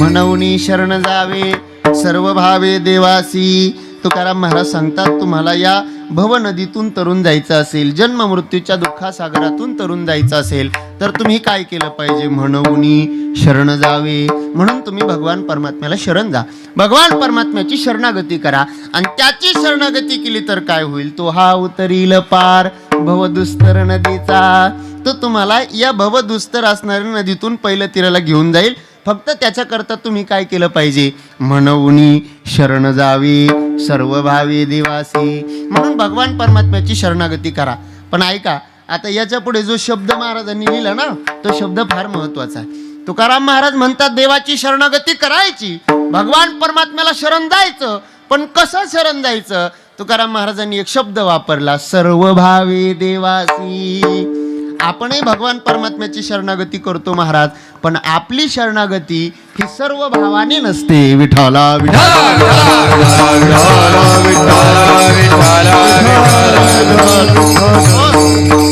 म्हणवणी शरण जावे सर्व भावे देवासी. तुकाराम महाराज सांगतात तुम्हाला या भव नदीतून तरुण जायचं असेल जन्म मृत्यूच्या दुःखासागरातून तरुण जायचं असेल तर तुम्ही काय केलं पाहिजे? म्हणून शरण जावे. म्हणून तुम्ही भगवान परमात्म्याला शरण जा. भगवान परमात्म्याची शरणागती करा. आणि त्याची शरणागती केली तर काय होईल? तो हा उतरील पार भवदुस्तर नदीचा. तो तुम्हाला या भवदुस्तर असणाऱ्या नदीतून पहिलं तीराला घेऊन जाईल. फक्त त्याच्याकरता तुम्ही काय केलं पाहिजे? म्हणून शरण जावे सर्व भावी देवासी. म्हणून भगवान परमात्म्याची शरणागती करा. पण ऐका आता याच्यापुढे जो शब्द महाराजांनी लिहिला ना तो शब्द फार महत्त्वाचा आहे. तुकाराम महाराज म्हणतात देवाची शरणागती करायची. भगवान परमात्म्याला शरण जायचं. पण कसं शरण जायचं? तुकाराम महाराजांनी एक शब्द वापरला सर्व भावे देवासी. आपणही भगवान परमात्म्याची शरणागती करतो महाराज पण आपली शरणागती ही सर्व भावाने नसते. विठाला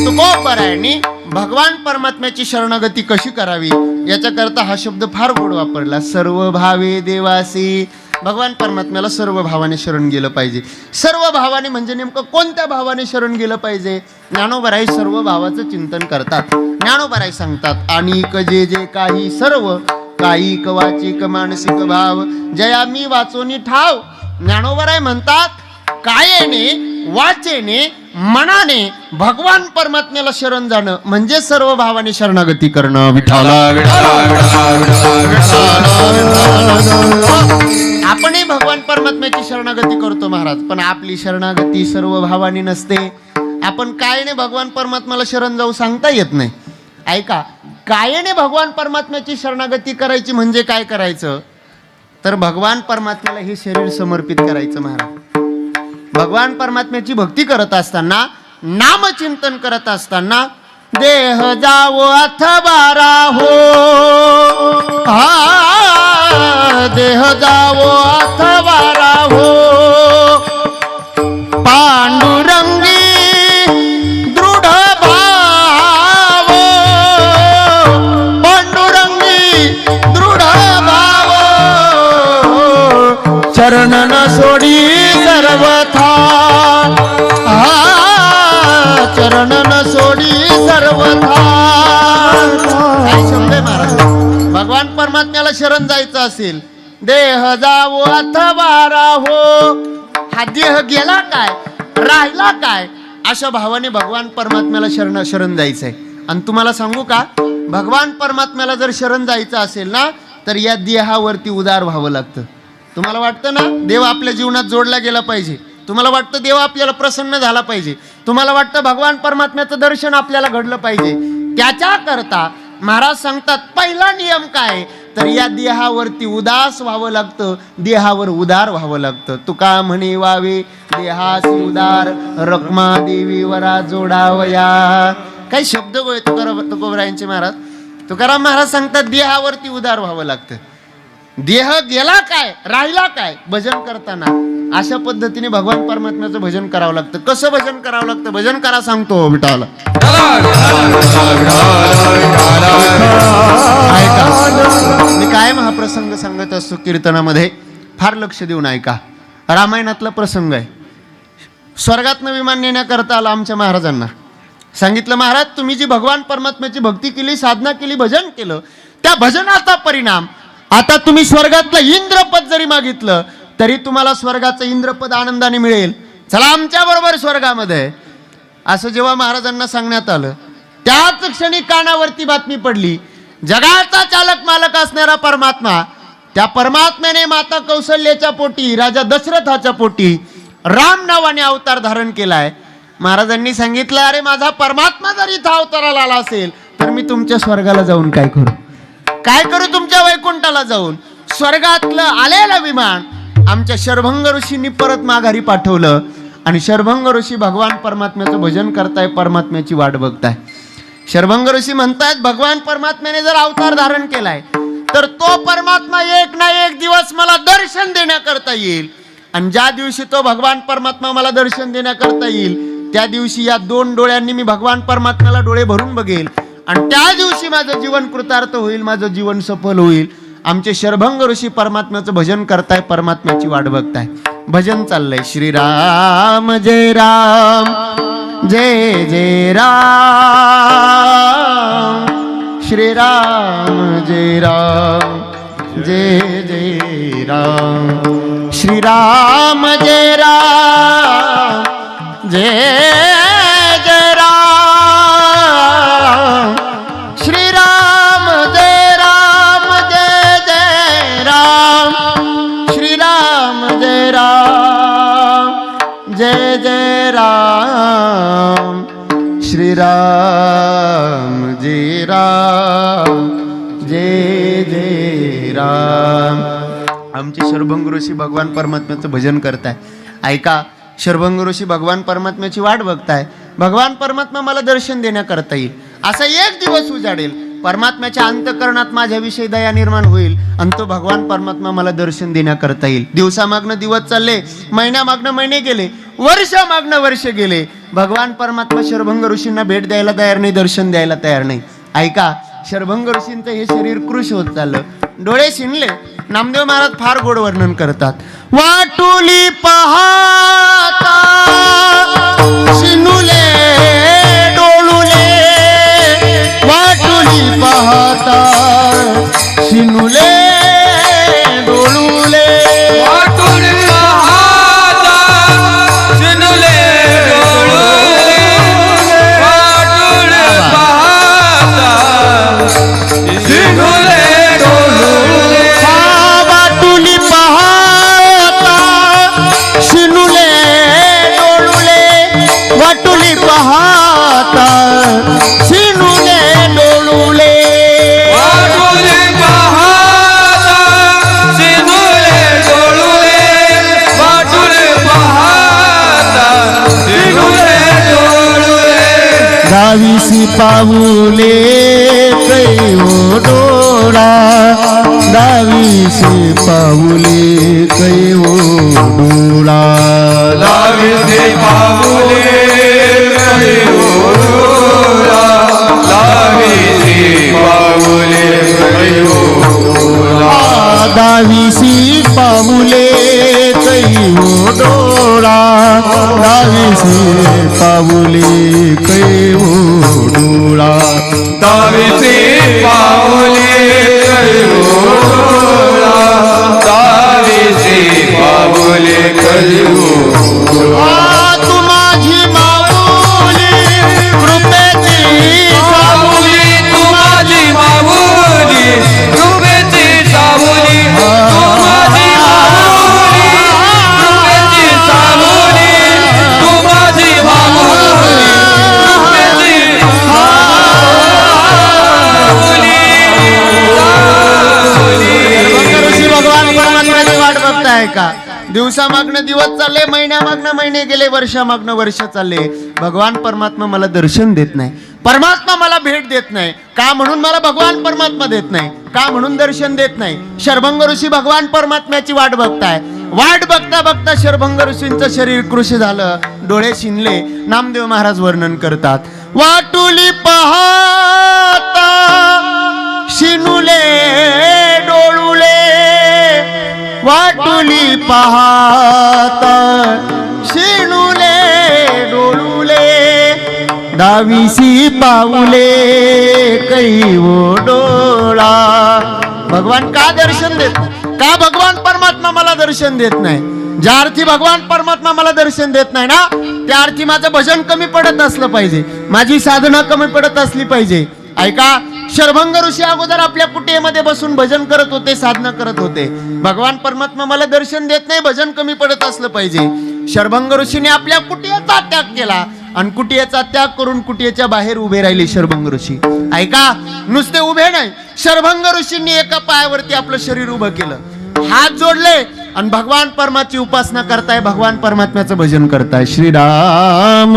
तुकोपरायणी भगवान परमात्म्याची शरणागती कशी करावी? याच्याकरता हा शब्द फार गोड वापरला. सर्व भावे देवासी भगवान परमात्म्याला सर्व भावाने शरण गेलं पाहिजे सर्व भावाने म्हणजे नेमकं कोणत्या भावाने शरण गेलं पाहिजे ज्ञानोबराई सर्व भावाचं चिंतन करतात ज्ञानोबराई सांगतात आणि जे जे काही सर्व काही वाचिक मानसिक भाव जया मी वाचोनी ठाव ज्ञानोबराय म्हणतात कायेने वाचेने मनाने भगवान परमात्म्याला शरण जाणं म्हणजे सर्व भावाने शरणागती करणं विठाला आपणही भगवान परमात्म्याची शरणागती करतो महाराज पण आपली शरणागती सर्व भावानी नसते आपण कायने भगवान परमात्म्याला शरण जाऊ सांगता येत नाही ऐका कायने भगवान परमात्म्याची शरणागती करायची म्हणजे काय करायचं तर भगवान परमात्म्याला हे शरीर समर्पित करायचं महाराज भगवान परमात्म्याची भक्ती करत असताना नामचिंतन करत असताना देह जावो अथवा हो हा देह जावो अथवा राहो। पांडुरंगी दृढ भाव। पांडुरंगी दृढ भाव। चरण न सोडी सर्वथा। हा चरण न सोडी सर्वथा। भगवान परमात्म्याला शरण जायचं असेल. देह जावो अथवा राहो हा देह गेला काय? राहिला काय? अशा भावाने भगवान परमात्म्याला शरण शरण जायचंय. आणि तुम्हाला सांगू का? भगवान परमात्म्याला जर शरण जायचं असेल ना तर या देहावरती उदार व्हावं लागतं. तुम्हाला वाटतं ना? देव आपल्या जीवनात जोडला गेला पाहिजे. तुम्हाला वाटतं देव आपल्याला प्रसन्न झाला पाहिजे. तुम्हाला वाटतं भगवान परमात्म्याचं दर्शन आपल्याला घडलं पाहिजे. त्याच्याकरता महाराज सांगतात पहिला नियम काय? तर या देहावरती उदास व्हावं लागतं देहावर उदार व्हावं लागतं. तुका म्हणे वावे देहासी उदार रक्मा देवी वरा जोडावया. काही शब्द गोय तुकाराम तुकोबरायांचे महाराज? तुकाराम महाराज सांगतात देहावरती उदार व्हावं लागतं. देह गेला काय राहिला काय भजन करताना? अशा पद्धतीने भगवान परमात्म्याचं भजन करावं लागतं. कसं भजन करावं लागतं? भजन करा सांगतो हो विटाला ऐका. मी कायम हा प्रसंग सांगत असतो कीर्तनामध्ये? फार लक्ष देऊन ऐका. रामायणातला प्रसंग आहे. स्वर्गातनं विमान नेण्याकरता आला आमच्या महाराजांना. सांगितलं महाराज तुम्ही जी भगवान परमात्म्याची भक्ती केली साधना केली भजन केलं त्या भजनाचा परिणाम आता तुम्ही स्वर्गातलं इंद्रपद जरी मागितलं तरी तुम्हाला स्वर्गाचं इंद्रपद आनंदाने मिळेल. चला आमच्या बरोबर स्वर्गामध्ये. असं जेव्हा महाराजांना सांगण्यात आलं त्याच क्षणी कानावरती बातमी पडली जगाचा चालक मालक असणारा परमात्मा त्या परमात्म्याने माता कौशल्याच्या पोटी राजा दशरथाच्या पोटी राम नावाने अवतार धारण केलाय. महाराजांनी सांगितलं अरे माझा परमात्मा जर इथं अवताराला आला असेल तर मी तुमच्या स्वर्गाला जाऊन काय करू? काय करू तुमच्या वैकुंठाला जाऊन? स्वर्गातलं आलेलं विमान आमच्या शर्भंग ऋषींनी परत माघारी पाठवलं. आणि शर्भंग ऋषी भगवान परमात्म्याचं भजन करताय परमात्म्याची वाट बघताय. शर्भंग ऋषी म्हणतायत भगवान परमात्म्याने जर अवतार धारण केलाय तर तो परमात्मा एक ना एक दिवस मला दर्शन देण्याकरता येईल. आणि ज्या दिवशी तो भगवान परमात्मा मला दर्शन देण्याकरता येईल त्या दिवशी या दोन डोळ्यांनी मी भगवान परमात्म्याला डोळे भरून बघेल. आणि त्या दिवशी माझं जीवन कृतार्थ होईल माझं जीवन सफल होईल. आमचे शरभंग ऋषी परमात्म्याचं भजन करताय परमात्म्याची वाट बघताय. भजन चाललंय श्रीराम जय राम जय जय राम. श्रीराम जय राम जय जय राम. श्रीराम जय राम जय राम जय राम जय जय राम. आमचे शर्भंग ऋषी भगवान परमात्म्याचं भजन करताय. ऐका शर्भंग ऋषी भगवान परमात्म्याची वाट बघताय. भगवान परमात्मा मला दर्शन देण्याकरता येईल. असा एक दिवस उजाडेल. परमात्म्याच्या अंतकरणात माझ्याविषयी दया निर्माण होईल आणि तो भगवान परमात्मा मला दर्शन देण्याकरता येईल. दिवसामागनं दिवस चालले महिन्यामागनं महिने गेले वर्षामागनं वर्ष गेले. भगवान परमात्मा शरभंग ऋषींना भेट द्यायला तयार नाही दर्शन द्यायला तयार नाही. ऐका शरभंग ऋषींचं हे शरीर कृश होत चाललं. डोळे शिनले नामदेव महाराज फार गोड वर्णन करतात. वाटुली पहाता शिनुले वाटुली पाहता दिवसा मागणं दिवस चालले महिन्यामागनं महिने गेले वर्षामागनं वर्ष चालले. भगवान परमात्मा मला दर्शन देत नाही. परमात्मा मला भेट देत नाही. का म्हणून मला भगवान परमात्मा देत नाही? का म्हणून दर्शन देत नाही? शर्भंग ऋषी भगवान परमात्म्याची वाट बघताय. वाट बघता बघता शर्भंग ऋषींचं शरीर कृषी झालं. डोळे शिनले. नामदेव महाराज वर्णन करतात. वाटुली पहाता शिनुले. वाटुली पाहता शिणुले डोळुले दाविसी पाऊले कैवो डोळा. भगवान का दर्शन देत? का भगवान परमात्मा मला दर्शन देत नाही? ज्या अर्थी भगवान परमात्मा मला दर्शन देत नाही ना त्या अर्थी माझं भजन कमी पडत असलं पाहिजे. माझी साधना कमी पडत असली पाहिजे. ऐका शर्भंग ऋषी अगोदर आपल्या कुटियेमध्ये बसून भजन करत होते साधना करत होते. भगवान परमात्मा मला दर्शन देत नाही भजन कमी पडत असलं पाहिजे. शर्भंग ऋषीने आपल्या कुटियाचा त्याग केला. आणि कुटियाचा त्याग करून कुटियाच्या बाहेर उभे राहिले शर्भंग ऋषी. ऐका नुसते उभे नाही शर्भंग ऋषींनी एका पायावरती आपलं शरीर उभं केलं. हात जोडले आणि भगवान परमाची उपासना करताय भगवान परमात्म्याचं भजन करताय. श्रीराम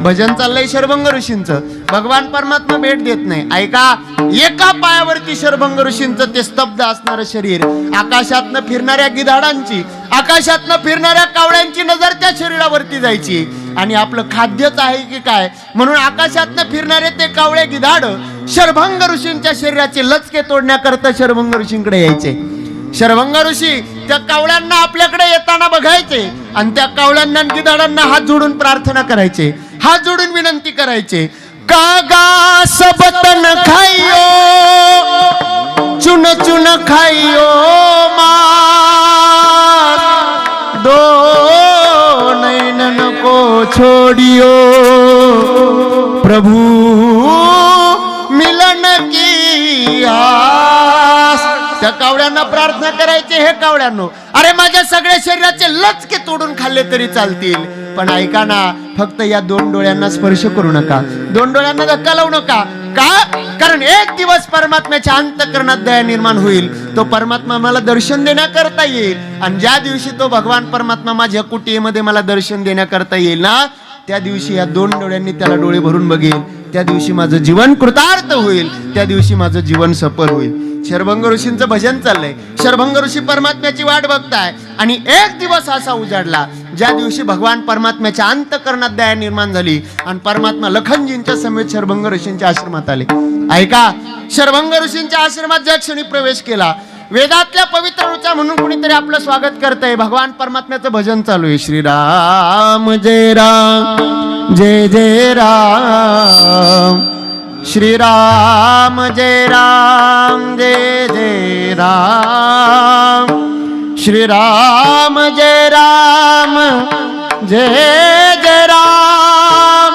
भजन चाललंय शरभंग ऋषींचं. भगवान परमात्मा भेट देत नाही. ऐका एका पायावरती शरभंग ऋषींचं ते स्तब्ध असणारं शरीर आकाशातनं फिरणाऱ्या गिधाडांची आकाशातनं फिरणाऱ्या कावळ्यांची नजर त्या शरीरावरती जायची. आणि आपलं खाद्यच आहे की काय? म्हणून आकाशातनं फिरणारे ते कावळे गिधाड शरभंग ऋषींच्या शरीराचे लचके तोडण्याकरता शरभंग ऋषींकडे यायचे. शरभंग ऋषी त्या कावळ्यांना आपल्याकडे येताना बघायचे आणि त्या कावळ्यांना गिधाडांना हात जोडून प्रार्थना करायचे. हात जोडून विनंती करायचे कागा सबतन खाइयो चुन चुन खाइयो मास दो नैनन को छोड़ियो प्रभु मिलन की आस त्या कावड्यांना प्रार्थना करायची हे कावड्यांनो अरे माझ्या सगळ्या शरीराचे लचके तोडून खाल्ले तरी चालतील. पण ऐका ना फक्त या दोन डोळ्यांना स्पर्श करू नका. दोन डोळ्यांना धक्का लावू नका. का? कारण एक दिवस परमात्म्याच्या अंतकरणात दया निर्माण होईल. तो परमात्मा मला दर्शन देण्याकरता येईल. आणि ज्या दिवशी तो भगवान परमात्मा माझ्या कुटीमध्ये मला दर्शन देण्याकरता येईल ना त्या दिवशी या दोन डोळ्यांनी त्याला डोळे भरून बघेल. त्या दिवशी माझं जीवन कृतार्थ होईल त्या दिवशी माझं जीवन सफल होईल. शरभंग ऋषींचं भजन चाललंय. शरभंग ऋषी परमात्म्याची वाट बघताय आणि एक दिवस असा उजाडला ज्या दिवशी भगवान परमात्म्याच्या अंतकरणात दया निर्माण झाली आणि परमात्मा लखनजींच्या समेत शरभंग ऋषींच्या आश्रमात आले. ऐका शरभंग ऋषींच्या आश्रमात ज्या क्षणी प्रवेश केला वेदातल्या पवित्र ऋचा म्हणून कुणीतरी आपलं स्वागत करतंय भगवान परमात्म्याचं भजन चालू आहे. श्रीराम जय राम. जय जय राम. श्रीराम जय राम जय जय राम. श्रीराम जय राम जय जय राम.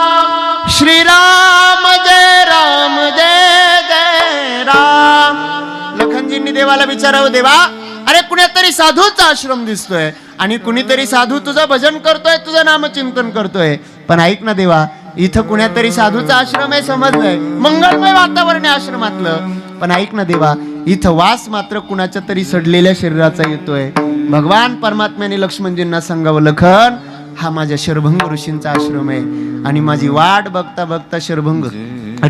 श्रीराम जय राम जय जय राम. लखनजींनी देवाला विचारावं देवा. कुणीतरी साधूचा आश्रम दिसतोय आणि कुणीतरी साधू तुझं भजन करतोय तुझं नामचिंतन करतोय. पण ऐक ना देवा इथं कुण्यातरी साधूचा आश्रम आहे समजलंय. मंगलमय वातावरण आहे आश्रमातलं. पण ऐक ना देवा इथं वास मात्र कुणाच्या तरी सडलेल्या शरीराचा येतोय. भगवान परमात्म्याने लक्ष्मणजींना सांगावं लखन हा माझ्या शरभंग ऋषींचा आश्रम आहे. आणि माझी वाट बघता बघता शरभंग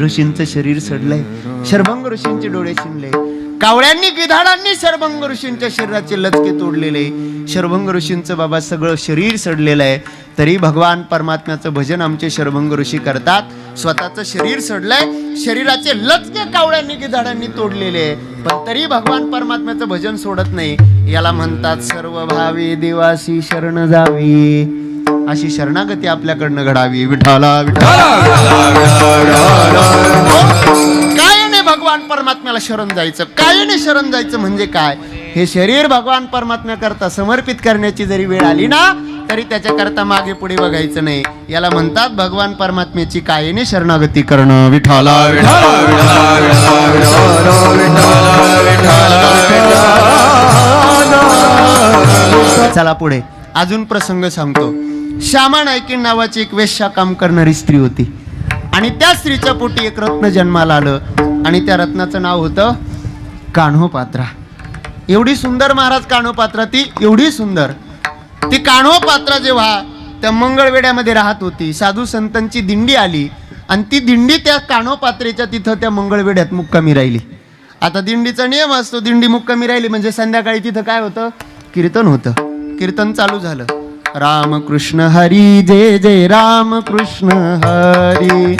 ऋषींचं शरीर सडलंय. शरभंग ऋषींचे डोळे शिनले कावळ्यांनी गिधाडांनी शर्भंग ऋषींच्या शरीराचे लचके तोडलेले. शर्भंग ऋषींचं बाबा सगळं शरीर सडलेलं आहे. तरी भगवान परमात्म्याचं भजन आमचे शर्भंग ऋषी करतात. स्वतःचं शरीर सडलंय. शरीराचे लचके कावळ्यांनी गिधाडांनी तोडलेले आहे. पण तरी भगवान परमात्म्याचं भजन सोडत नाही. याला म्हणतात सर्व भावे देवासी शरण जावी. अशी शरणागती आपल्याकडनं घडावी. विठाला विठाला भगवान परमात्म्याला शरण जायचं. कायने नाही शरण जायचं म्हणजे काय? हे शरीर भगवान परमात्म्या करता समर्पित करण्याची जरी वेळ आली ना तरी त्याच्या करता मागे पुढे बघायचं नाही. याला म्हणतात भगवान परमात्म्याची कायने शरणागती करणं. विठाला चला पुढे. अजून प्रसंग सांगतो. श्यामा नायकीन नावाची एक वेश्या काम करणारी स्त्री होती. आणि त्या स्त्रीच्या पोटी एक रत्न जन्माला आलं. आणि त्या रत्नाचं नाव होतं कान्होपात्रा. एवढी सुंदर महाराज कान्होपात्रा ती एवढी सुंदर. ती कान्होपात्रा जेव्हा त्या मंगळवेड्यामध्ये राहत होती साधू संतांची दिंडी आली आणि ती दिंडी त्या कान्होपात्रेच्या तिथं त्या मंगळवेड्यात मुक्कामी राहिली. आता दिंडीचा नियम असतो दिंडी मुक्कामी राहिली म्हणजे संध्याकाळी तिथं काय होतं? कीर्तन होतं. कीर्तन चालू झालं. रामकृष्ण हरी जय जय रामकृष्ण हरी.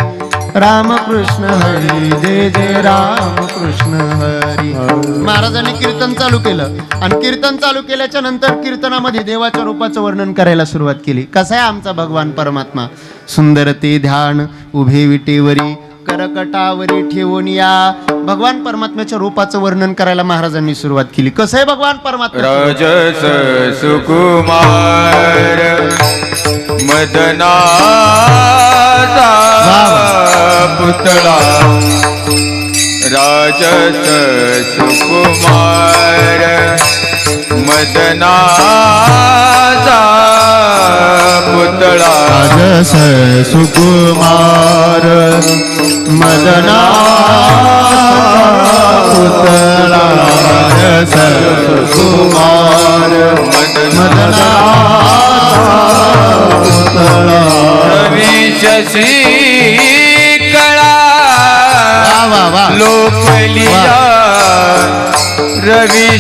रामकृष्ण हरी जय जय रामकृष्ण हरी. महाराजांनी कीर्तन चालू केलं. आणि कीर्तन चालू केल्याच्यानंतर कीर्तनामध्ये देवाच्या रूपाचं वर्णन करायला सुरुवात केली. कसा आहे आमचा भगवान परमात्मा? सुंदर ते ध्यान उभे विटेवरी करकटावरी ठेवून या. भगवान परमात्म्याच्या रूपाचं वर्णन करायला महाराजांनी सुरुवात केली. कसं आहे भगवान परमात्मा? सुकुमार मदनाचा पुतळा. राजस सुकुमार मदनाचा पुतळा. राजस सुकुमार मदना पुतळा. राजस सुकुमार मदना पुतळा. रविशशी कळा. लोकलिया. रवी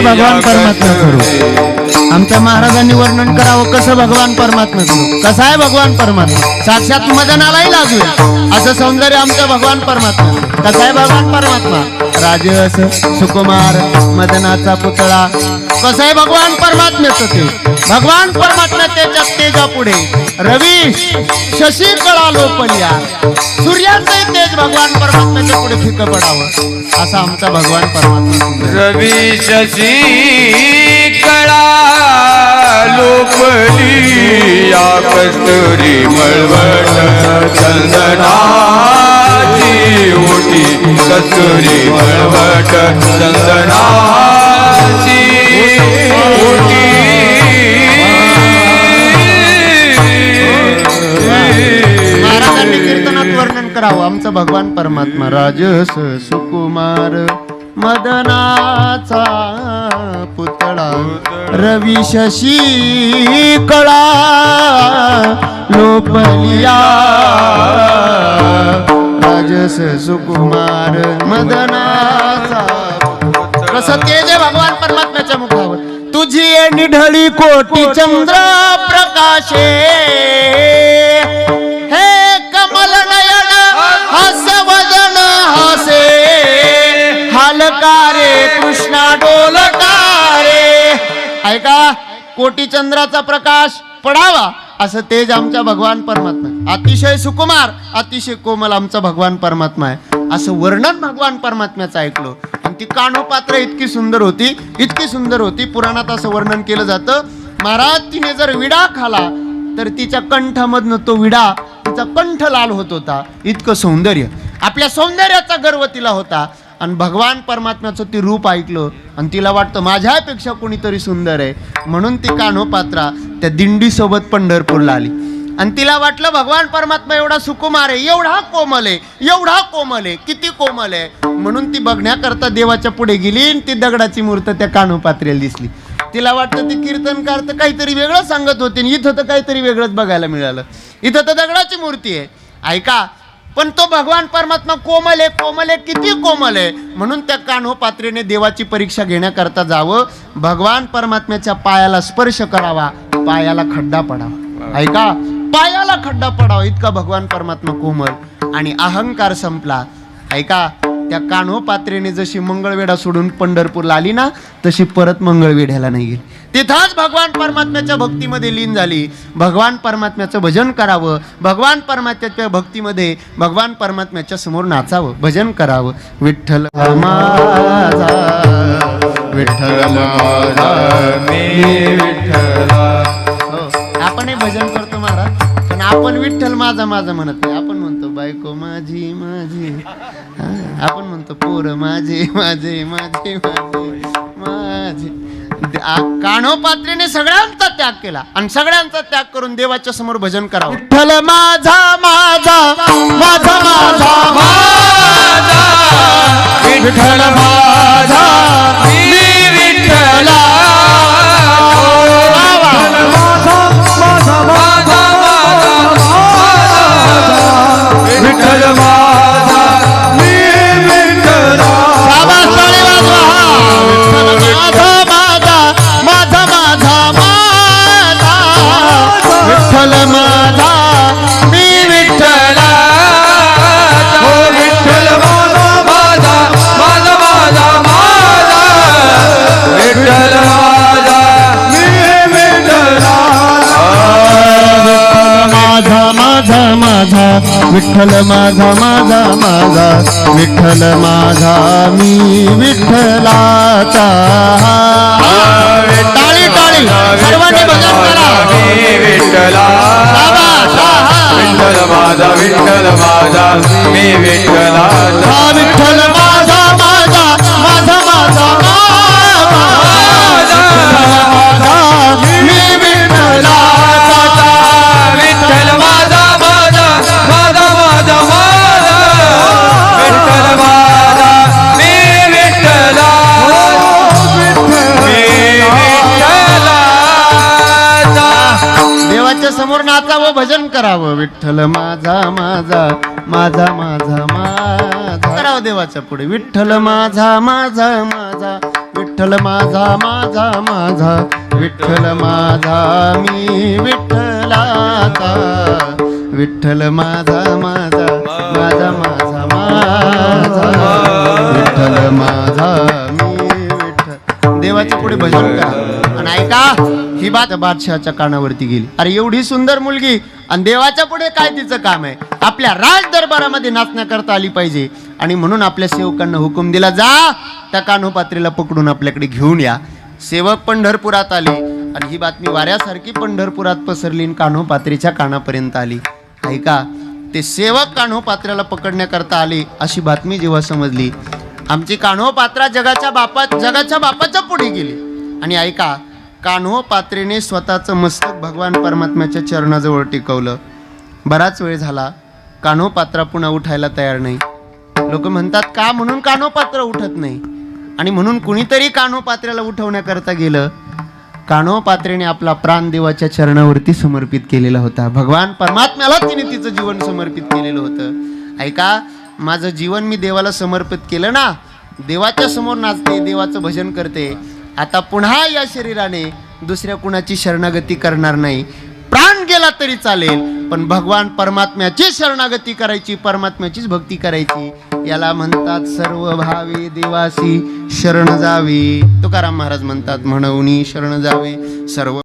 भगवान परमात्मा स्वरूप. आमच्या महाराजांनी वर्णन करावं कसं भगवान परमात्मा कसं कसा आहे भगवान परमात्मा? साक्षात मदनालाही लाजूया असं सौंदर्य आमचं भगवान परमात्मा कसा आहे भगवान परमात्मा? राजस सुकुमार मदनाचा पुतळा. कसं आहे भगवान परमात्म्याचं ते? भगवान परमात्मा त्याच्या तेजा पुढे. रवी शशी कळा लोपलिया. सूर्याचं तेज भगवान परमात्म्याच्या पुढे फिकं पडावं. असा आमचा भगवान परमात्मा रवी शशी कळा लोपली या कस्तुरी मळवट चंदनाची ओटी कस्तुरी मळवट चंदनाची ओटी. महाराजांनी कीर्तनात वर्णन करावं. आमचं भगवान परमात्मा राजस सुकुमार मदनाचा पुत्र. पुतळा रवी शशी कळा. लोपलिया राजस सुकुमार मदनाचा. कसं तेज आहे भगवान परमात्म्याच्या मुखावर. तुझी निढळी कोटी चंद्र प्रकाशे. हे कोटी चंद्राचा प्रकाश पडावा असं तेज आमच्या भगवान परमात्मा अतिशय सुकुमार अतिशय कोमल आमचा भगवान परमात्मा आहे. असं वर्णन भगवान परमात्म्याचं ऐकलो. आणि ती कानोपात्र इतकी सुंदर होती इतकी सुंदर होती पुराणात असं वर्णन केलं जातं महाराज तिने जर विडा खाला तर तिच्या कंठामधनं तो विडा तिचा कंठ लाल होत होता. इतकं सौंदर्य. आपल्या सौंदर्याचा गर्व तिला होता. आणि भगवान परमात्म्याचं ती रूप ऐकलं आणि तिला वाटतं माझ्यापेक्षा कोणीतरी सुंदर आहे. म्हणून ती कान्होपात्रा त्या दिंडीसोबत पंढरपूरला आली. आणि तिला वाटलं भगवान परमात्मा एवढा सुकुमार आहे एवढा कोमल आहे एवढा कोमल आहे किती कोमल आहे. म्हणून ती बघण्याकरता देवाच्या पुढे गेली आणि ती दगडाची मूर्त त्या कान्होपात्रेला दिसली. तिला वाटतं ती कीर्तनकार तर काहीतरी वेगळं सांगत होते आणि इथं तर काहीतरी वेगळंच बघायला मिळालं. इथं तर दगडाची मूर्ती आहे. ऐका पण तो भगवान परमात्मा कोमल आहे कोमल आहे किती कोमल आहे. म्हणून त्या कान्हो पात्रीने देवाची परीक्षा घेण्याकरता जावं भगवान परमात्म्याच्या पायाला स्पर्श करावा पायाला खड्डा पडावा. ऐका पायाला खड्डा पडावा इतका भगवान परमात्मा कोमल आणि अहंकार संपला. ऐका त्या कान्होपात्रेने जशी मंगळवेढा सोडून पंढरपूरला आली ना तशी परत मंगळवेढ्याला नाही गेली. तिथंच भगवान परमात्म्याच्या भक्तीमध्ये लीन झाली. भगवान परमात्म्याचं भजन करावं भगवान परमात्म्याच्या भक्तीमध्ये भगवान परमात्म्याच्या समोर नाचावं भजन करावं. विठ्ठल आपण विठ्ठल हो, भजन करतो महाराज पण आपण विठ्ठल माझा माझा म्हणत नाही. आपण म्हणतो बायको माझी माझी. आपण म्हणतो पोर माझे माझे माझे माझे माझे. दे- सगळ्यांचा त्याग केला आणि सगळ्यांचा त्याग करून देवाच्या समोर भजन करावं. विठ्ठल माझा माझा माझा माझा माझा. विठ्ठल माझा विठ्ठला. विठ्ठल विठ्ठल माझा माझा माझा. विठ्ठल माझा मी विठ्ठलाचा. टाळी टाळी. सर्वांनी भजन करा विठ्ठला. विठ्ठल माझा विठ्ठल माझा मी विठ्ठला विठ्ठल विठ्ठल माझा माझा माझा माझा माझा. करावं देवाच्या पुढे. विठ्ठल माझा माझा माझा. विठ्ठल विठ्ठल माझा माझा माझा. विठ्ठल माझा मी विठ्ठलाचा. विठ्ठल माझा माझा माझा माझा माझा. विठ्ठल माझा मी विठ्ठल. देवाच्या पुढे भजन करा. आणि ऐका ही बात बादशहाच्या कानावरती गेली. अरे एवढी सुंदर मुलगी आणि देवाच्या पुढे काय तिचं काम आहे? आपल्या राज दरबारामध्ये नाचण्याकरता आली पाहिजे. आणि म्हणून आपल्या सेवकांना हुकूम दिला जा. त्या कान्होपात्रीला पकडून आपल्याकडे घेऊन या. सेवक पंढरपुरात आले. आणि ही बातमी वाऱ्यासारखी पंढरपुरात पसरली आणि कान्होपात्रीच्या कानापर्यंत आली. ऐका ते सेवक कान्होपात्र्याला पकडण्याकरता आले अशी बातमी जेव्हा समजली आमची कान्होपात्रा जगाच्या बापा जगाच्या बापाच्या पुढे गेली. आणि ऐका कान्होपात्रेने स्वतःचं मस्तक भगवान परमात्म्याच्या चरणाजवळ टिकवलं. बराच वेळ झाला. कान्होपात्रा पुन्हा उठायला तयार नाही. लोक म्हणतात का म्हणून कान्होपात्र उठत नाही? आणि म्हणून कुणीतरी कान्होपात्र्याला उठवण्याकरता गेलं. कान्होपात्रेने आपला प्राण देवाच्या चरणावरती समर्पित केलेला होता. भगवान परमात्म्याला तिने तिचं जीवन समर्पित केलेलं होतं. ऐका माझं जीवन मी देवाला समर्पित केलं ना? देवाच्या समोर नाचते देवाचं भजन करते. आता पुन्हा या शरीराने दुसऱ्या कुणाची शरणागती करणार नाही. प्राण गेला तरी चालेल पण भगवान परमात्म्याची शरणागती करायची परमात्म्याचीच भक्ती करायची. याला म्हणतात सर्व भावे देवासी शरण जावे. तुकाराम महाराज म्हणतात म्हणून शरण जावे. सर्व